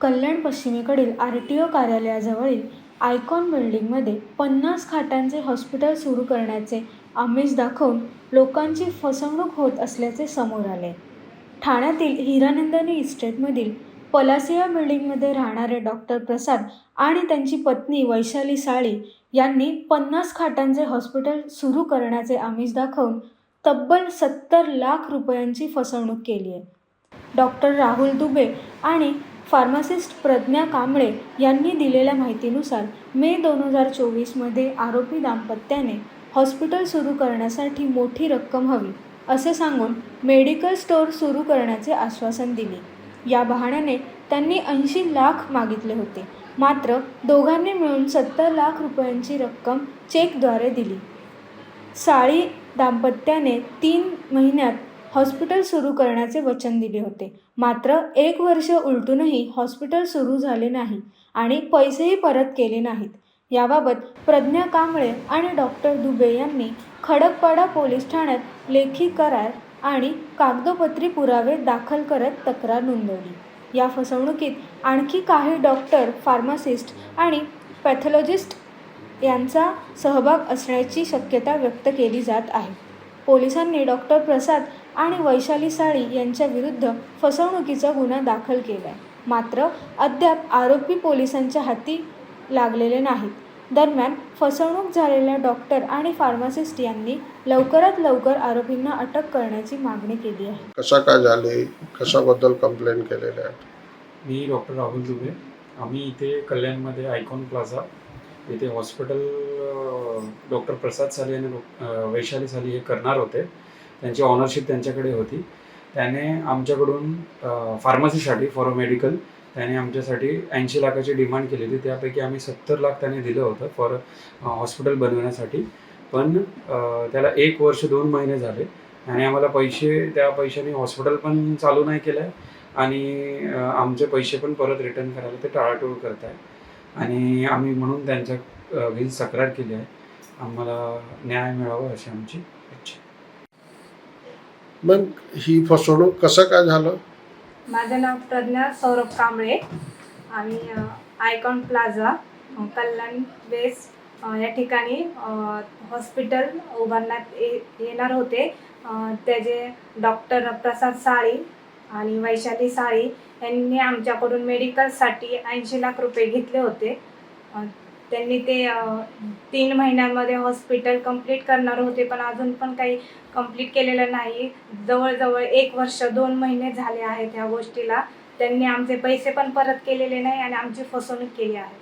कल्याण पश्चिमेकडील R T O कार्यालयाजवळील icon बिल्डिंगमध्ये पन्नास खाटांचे हॉस्पिटल सुरू करण्याचे आमिष दाखवून लोकांची फसवणूक होत असल्याचे समोर आले. ठाण्यातील हिरानंदनी इस्टेटमधील पलासिया बिल्डिंगमध्ये राहणारे डॉक्टर प्रसाद आणि त्यांची पत्नी वैशाली साळी यांनी पन्नास खाटांचे हॉस्पिटल सुरू करण्याचे आमिष दाखवून तब्बल सत्तर लाख रुपयांची फसवणूक केली आहे डॉक्टर राहुल दुबे आणि फार्मासिस्ट प्रज्ञा कांबळे यांनी दिलेल्या माहितीनुसार मे दोन हजार चोवीसमध्ये आरोपी दाम्पत्याने हॉस्पिटल सुरू करण्यासाठी मोठी रक्कम हवी असे सांगून मेडिकल स्टोअर सुरू करण्याचे आश्वासन दिले. या बहाण्याने त्यांनी ऐंशी लाख मागितले होते. मात्र दोघांनी मिळून सत्तर लाख रुपयांची रक्कम चेकद्वारे दिली. साळी दाम्पत्याने तीन महिन्यात हॉस्पिटल सुरू करण्याचे वचन दिले होते. मात्र एक वर्ष उलटूनही हॉस्पिटल सुरू झाले नाही आणि पैसेही परत केले नाहीत. याबाबत प्रज्ञा कांबळे आणि डॉक्टर दुबे यांनी खडकपाडा पोलीस ठाण्यात लेखी करार आणि कागदोपत्री पुरावे दाखल करत तक्रार नोंदवली. या फसवणुकीत आणखी काही डॉक्टर फार्मासिस्ट आणि पॅथॉलॉजिस्ट यांचा सहभाग असण्याची शक्यता व्यक्त केली जात आहे. पोलिसांनी डॉक्टर प्रसाद आणि वैशाली साळी यांच्या विरुद्ध फसवणुकीचा गुन्हा दाखल केला आहे मात्र अद्याप आरोपी पोलिसांच्या हाती लागलेले नाहीत. दरम्यान फसवणूक झालेल्या डॉक्टर आणि फार्मासिस्ट यांनी लवकरात लवकर आरोपींना अटक करण्याची मागणी केली आहे. कशा काय झाले? कशाबद्दल कंप्लेंट केलेल्या आहेत? मी डॉक्टर राहुल दुबे. आम्ही इथे कल्याणमध्ये आयकॉन प्लाझा इथे हॉस्पिटल डॉक्टर प्रसाद साली आणि वैशाली साली हे करणार होते. त्यांची ऑनरशिप त्यांच्याकडे होती. त्याने आमच्याकडून फार्मसीसाठी फॉर मेडिकल त्याने आमच्यासाठी ऐंशी लाखाची डिमांड केली होती. त्यापैकी आम्ही सत्तर लाख त्याने दिलं होतं फॉर हॉस्पिटल बनवण्यासाठी. पण त्याला एक वर्ष दोन महिने झाले. आणि आम्हाला पैसे त्या पैशाने हॉस्पिटल पण चालू नाही केलं आहे आणि आमचे पैसे पण परत रिटर्न करायला ते टाळाटोळ करत आहे आणि आम्ही म्हणून त्यांच्या विरुद्ध तक्रार केली आहे. आम्हाला न्याय मिळावा अशी आमची इच्छा मग ही फसवणूक कसं काय झालं? माझं नाव प्रज्ञा सौरभ कांबळे आणि अ, आयकॉन प्लाझा कल्याण वेस्ट अ, या ठिकाणी हॉस्पिटल उभारण्यात ये येणार होते. त्याचे डॉक्टर प्रसाद साळी आणि वैशाली साळी यांनी आमच्याकडून मेडिकलसाठी ऐंशी लाख रुपये घेतले होते. त्यांनी ते तीन महिन्यांमध्ये हॉस्पिटल कंप्लीट करणार होते पण अजून पण काही कंप्लीट केलेलं नाही. जवळजवळ एक वर्ष दोन महिने झाले आहेत ह्या गोष्टीला. त्यांनी आमचे पैसे पण परत केलेले नाही आणि आमची फसवणूक केली आहे.